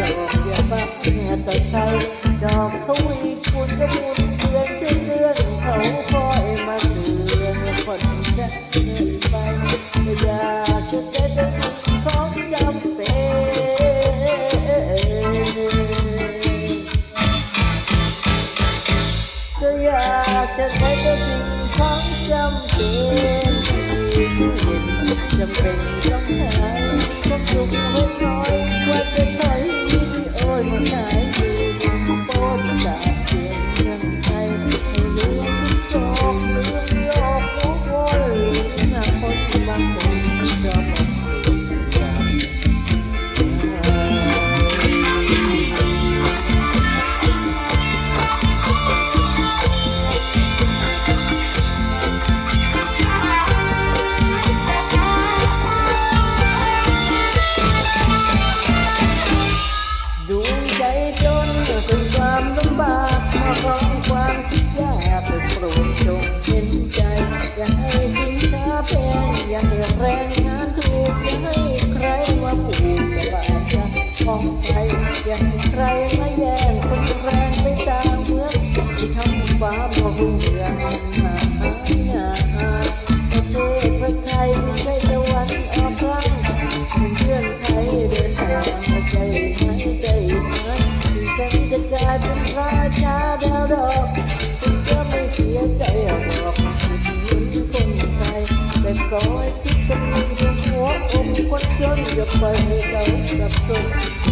ดอกเดียวบแาเมียตะไคร้ดอกทวีคุณกระมุนเดือนเช่นเดือนเขาคอยมาเตือนคนแค่เงินไปอยากจะเป็นของจำเป็นก็อยากจะใช้ก็สิ่งของจำเป็น overcome. อย่าให้แรงงานถูกย่าให้ใครมาผูกแต่ว่ย่าของใครย่าใครมาแย่งคนแรงไปตามเมืองที่ทำฟ้าพ่รุ่งเรือง your first result. That's so